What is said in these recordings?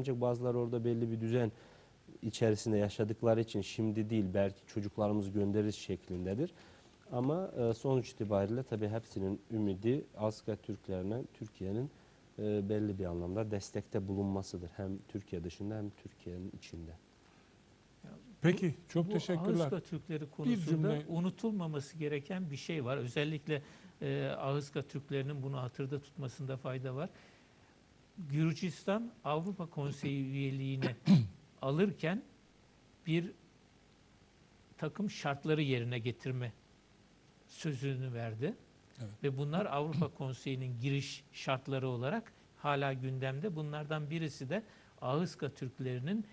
Ancak bazıları orada belli bir düzen içerisinde yaşadıkları için şimdi değil belki çocuklarımızı göndeririz şeklindedir. Ama e, sonuç itibariyle tabii hepsinin ümidi Azka Türklerine Türkiye'nin e, belli bir anlamda destekte bulunmasıdır. Hem Türkiye dışında hem Türkiye'nin içinde. Peki çok Bu teşekkürler. Ahıska Türkleri konusunda cümle- unutulmaması gereken bir şey var. Özellikle e, Ahıska Türklerinin bunu hatırda tutmasında fayda var. Gürcistan Avrupa Konseyi üyeliğine alırken bir takım şartları yerine getirme sözünü verdi. Evet. Ve bunlar Avrupa Konseyi'nin giriş şartları olarak hala gündemde. Bunlardan birisi de Ahıska Türklerinin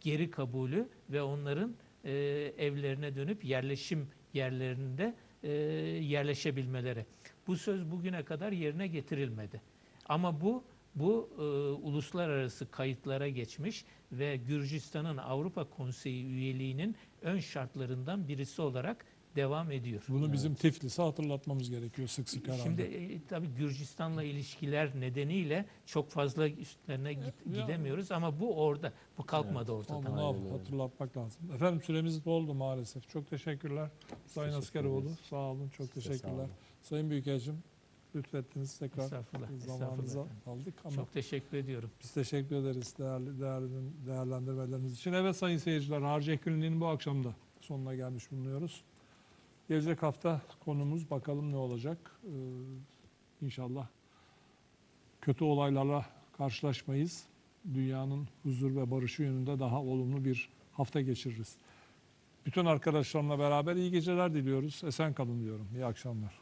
geri kabulü ve onların e, evlerine dönüp yerleşim yerlerinde e, yerleşebilmeleri. Bu söz bugüne kadar yerine getirilmedi. Ama bu bu e, uluslararası kayıtlara geçmiş ve Gürcistan'ın Avrupa Konseyi üyeliğinin ön şartlarından birisi olarak devam ediyor. Bunu bizim Tiflis'e hatırlatmamız gerekiyor sık sık herhalde. Şimdi e, tabii Gürcistan'la ilişkiler nedeniyle çok fazla üstlerine git- Ya- gidemiyoruz ama bu orada. Bu kalkmadı Ama ortadan. bunu Aynen öyle. hatırlatmak lazım. Efendim süremiz doldu maalesef. Çok teşekkürler. Sayın teşekkür Askeroğlu sağ olun. Çok Size teşekkürler. olun. Sayın Büyükelçim lütfettiniz tekrar Estağfurullah. zamanınızı aldık ama Çok teşekkür ediyorum. biz teşekkür ederiz değerli, değerli değerlendirmeleriniz için. Evet sayın seyirciler Harcı Ekülü'nün bu akşam da sonuna gelmiş bulunuyoruz. Gelecek hafta konumuz bakalım ne olacak. Ee, inşallah kötü olaylarla karşılaşmayız. Dünyanın huzur ve barışı yönünde daha olumlu bir hafta geçiririz. Bütün arkadaşlarımla beraber iyi geceler diliyoruz. Esen kalın diyorum. İyi akşamlar.